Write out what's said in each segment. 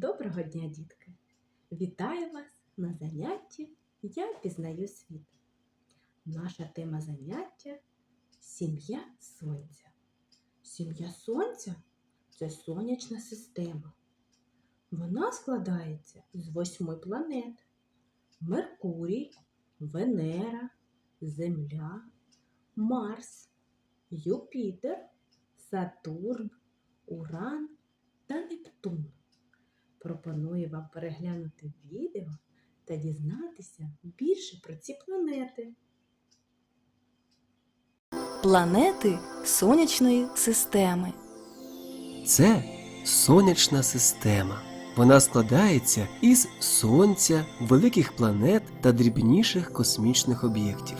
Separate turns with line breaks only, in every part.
Доброго дня, дітки! Вітаю вас на занятті Я пізнаю світ. Наша тема заняття Сім'я Сонця. Сім'я Сонця це сонячна система. Вона складається з восьми планет: Меркурій, Венера, Земля, Марс, Юпітер, Сатурн, Уран та Нептун. Пропоную вам переглянути відео та дізнатися більше про ці планети.
Планети сонячної системи.
Це сонячна система. Вона складається із сонця, великих планет та дрібніших космічних об'єктів.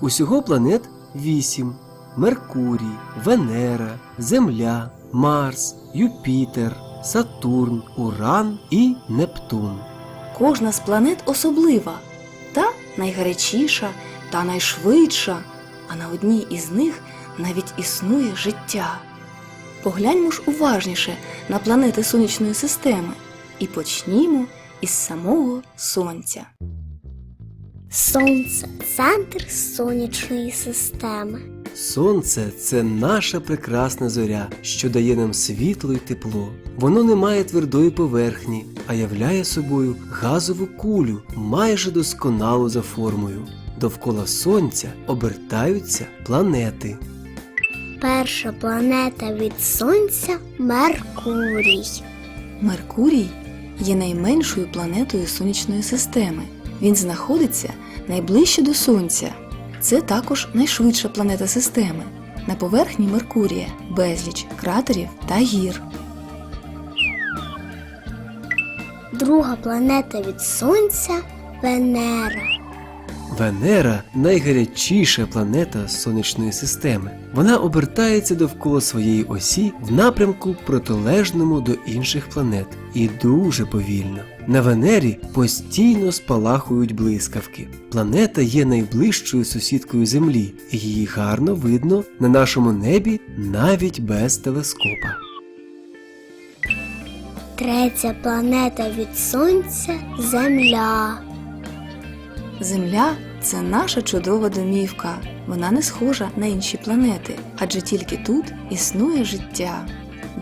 Усього планет вісім: Меркурій, Венера, Земля, Марс, Юпітер, Сатурн, Уран і Нептун.
Кожна з планет особлива, та найгарячіша та найшвидша, а на одній із них навіть існує життя. Погляньмо ж уважніше на планети сонячної системи і почнімо із самого Сонця.
Сонце центр сонячної системи.
Сонце це наша прекрасна зоря, що дає нам світло й тепло. Воно не має твердої поверхні, а являє собою газову кулю, майже досконалу за формою. Довкола сонця обертаються планети.
Перша планета від Сонця Меркурій.
Меркурій є найменшою планетою сонячної системи. Він знаходиться найближче до Сонця. Це також найшвидша планета системи. На поверхні Меркурія безліч кратерів та гір.
Друга планета від Сонця Венера.
Венера найгарячіша планета сонячної системи. Вона обертається довкола своєї осі в напрямку протилежному до інших планет і дуже повільно. На Венері постійно спалахують блискавки. Планета є найближчою сусідкою Землі, і її гарно видно на нашому небі навіть без телескопа.
Третя планета від Сонця Земля.
Земля це наша чудова домівка. Вона не схожа на інші планети, адже тільки тут існує життя.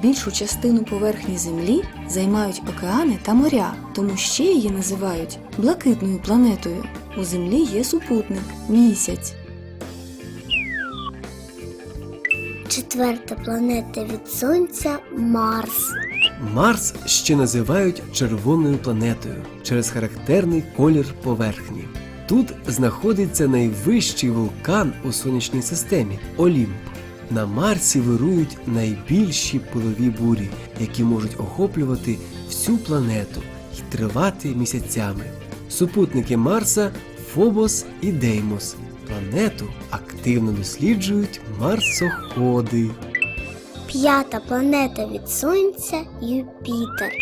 Більшу частину поверхні Землі займають океани та моря, тому ще її називають блакитною планетою. У Землі є супутник місяць.
Четверта планета від Сонця Марс.
Марс ще називають червоною планетою через характерний колір поверхні. Тут знаходиться найвищий вулкан у сонячній системі Олімп. На Марсі вирують найбільші пилові бурі, які можуть охоплювати всю планету і тривати місяцями. Супутники Марса Фобос і Деймос. Планету активно досліджують марсоходи.
П'ята планета від Сонця Юпітер.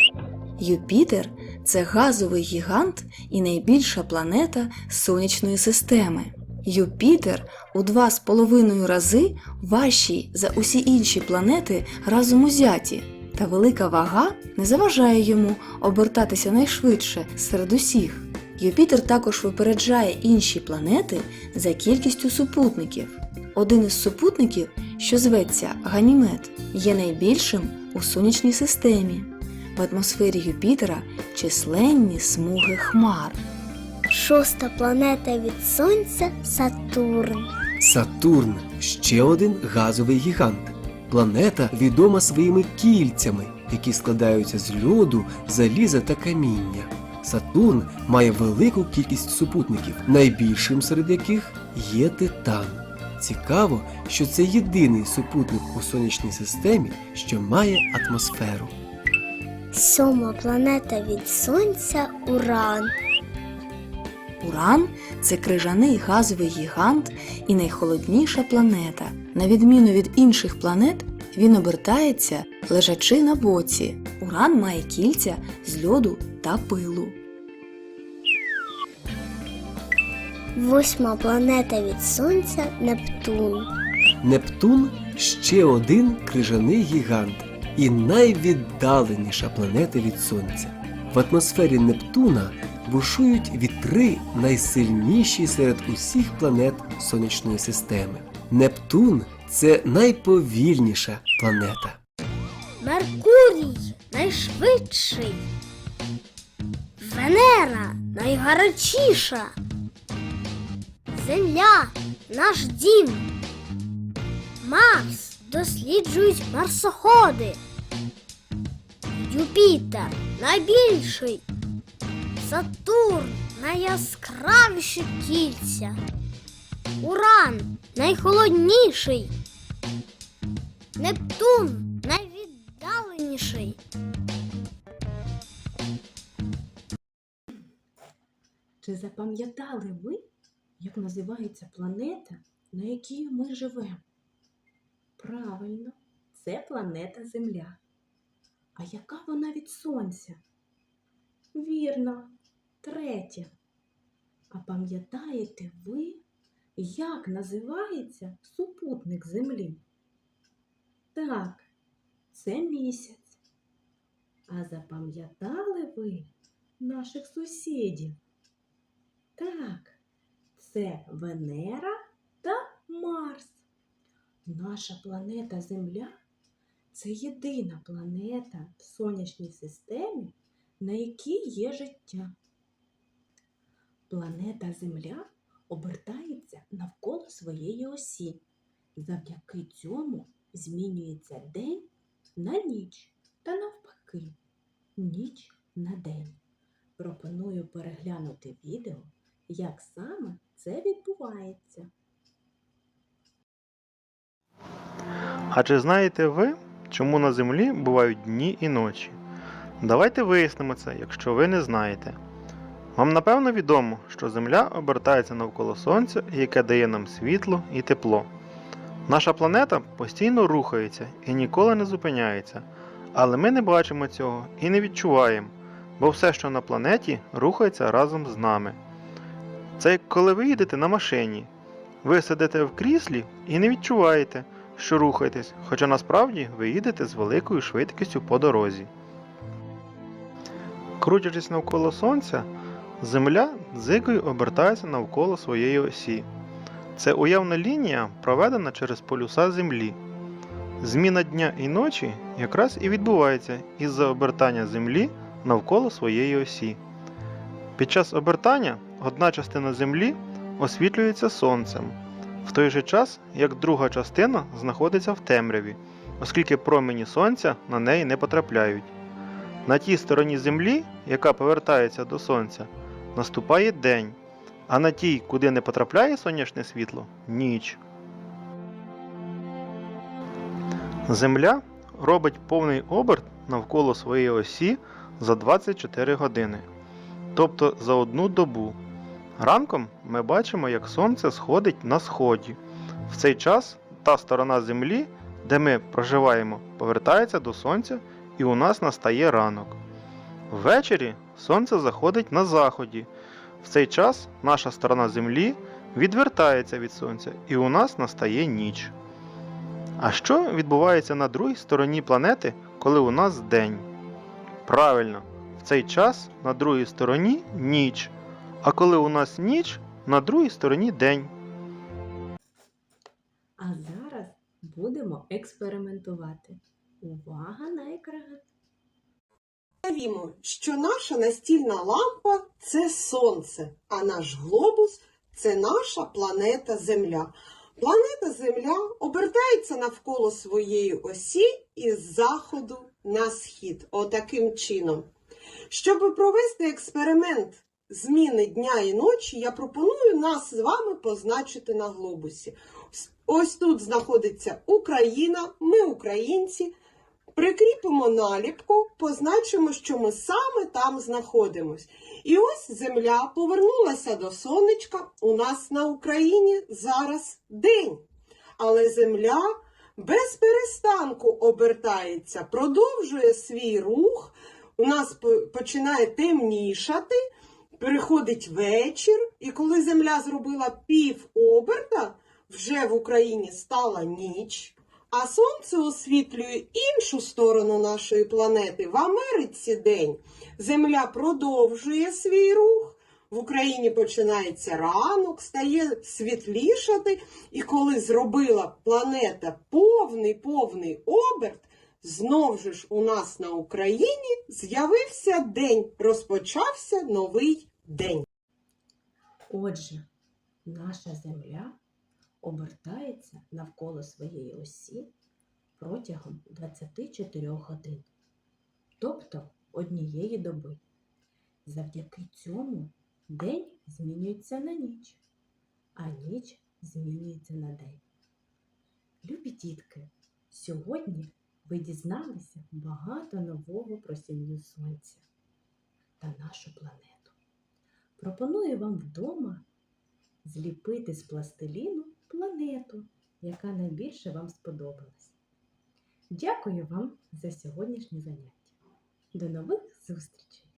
Юпітер це газовий гігант і найбільша планета сонячної системи. Юпітер у два з половиною рази важчий за усі інші планети разом узяті, та велика вага не заважає йому обертатися найшвидше серед усіх. Юпітер також випереджає інші планети за кількістю супутників. Один із супутників, що зветься Ганімед, є найбільшим у сонячній системі. В атмосфері Юпітера численні смуги хмар.
Шоста планета від Сонця Сатурн.
Сатурн ще один газовий гігант. Планета відома своїми кільцями, які складаються з льоду, заліза та каміння. Сатурн має велику кількість супутників, найбільшим серед яких є Титан. Цікаво, що це єдиний супутник у сонячній системі, що має атмосферу.
Сьома планета від Сонця Уран.
Уран це крижаний газовий гігант і найхолодніша планета. На відміну від інших планет, він обертається лежачи на боці. Уран має кільця з льоду та пилу.
Восьма планета від Сонця Нептун.
Нептун ще один крижаний гігант. і найвіддаленіша планета від Сонця. В атмосфері Нептуна бушують вітри найсильніші серед усіх планет сонячної системи. Нептун це найповільніша планета.
Меркурій найшвидший. Венера найгарячіша. Земля наш дім. Марс досліджують марсоходи. Юпітер найбільший. Сатурн найяскравіші кільця. Уран найхолодніший. Нептун найвіддаленіший.
Чи запам'ятали ви, як називається планета, на якій ми живемо? Правильно, це планета Земля. А яка вона від Сонця? Вірно, третя. А пам'ятаєте ви, як називається супутник Землі? Так, це місяць. А запам'ятали ви наших сусідів? Так, це Венера та Марс. Наша планета Земля це єдина планета в сонячній системі, на якій є життя. Планета Земля обертається навколо своєї осі. Завдяки цьому змінюється день на ніч та навпаки, ніч на день. Пропоную переглянути відео, як саме це відбувається.
А чи знаєте ви, чому на землі бувають дні і ночі? Давайте вияснимо це, якщо ви не знаєте. Вам напевно відомо, що Земля обертається навколо Сонця, яке дає нам світло і тепло. Наша планета постійно рухається і ніколи не зупиняється, але ми не бачимо цього і не відчуваємо, бо все, що на планеті, рухається разом з нами. Це як коли ви їдете на машині. Ви сидите в кріслі і не відчуваєте, що рухаєтесь, хоча насправді ви їдете з великою швидкістю по дорозі. Крутячись навколо Сонця, Земля дзигою обертається навколо своєї осі. Це уявна лінія, проведена через полюса Землі. Зміна дня і ночі якраз і відбувається із-за обертання Землі навколо своєї осі. Під час обертання одна частина Землі освітлюється сонцем, в той же час як друга частина знаходиться в темряві, оскільки промені сонця на неї не потрапляють. На тій стороні Землі, яка повертається до сонця, наступає день, а на тій, куди не потрапляє сонячне світло ніч. Земля робить повний оберт навколо своєї осі за 24 години, тобто за одну добу. Ранком ми бачимо, як сонце сходить на сході. В цей час та сторона Землі, де ми проживаємо, повертається до сонця і у нас настає ранок. Ввечері сонце заходить на заході. В цей час наша сторона Землі відвертається від сонця і у нас настає ніч. А що відбувається на другій стороні планети, коли у нас день? Правильно, в цей час на другій стороні ніч. А коли у нас ніч, на другій стороні день.
А зараз будемо експериментувати. Увага на екран!
Уявімо, що наша настільна лампа це сонце, а наш глобус це наша планета Земля. Планета Земля обертається навколо своєї осі із заходу на схід. Отаким чином. Щоб провести експеримент зміни дня і ночі, я пропоную нас з вами позначити на глобусі. Ось тут знаходиться Україна, ми українці. Прикріпимо наліпку, позначимо, що ми саме там знаходимось. І ось земля повернулася до сонечка. У нас на Україні зараз день. Але земля без перестанку обертається, продовжує свій рух. У нас починає темнішати, приходить вечір, і коли земля зробила пів оберта, вже в Україні стала ніч. А сонце освітлює іншу сторону нашої планети. В Америці день. Земля продовжує свій рух. В Україні починається ранок, стає світлішати, і коли зробила планета повний повний оберт, знов же ж у нас на Україні з'явився день, розпочався новий день.
Отже, наша Земля обертається навколо своєї осі протягом 24 годин, тобто однієї доби. Завдяки цьому день змінюється на ніч, а ніч змінюється на день. Любі дітки, сьогодні ви дізналися багато нового про сім'ю Сонця та нашу планету. Пропоную вам вдома зліпити з пластиліну планету, яка найбільше вам сподобалась. Дякую вам за сьогоднішнє заняття. До нових зустрічей!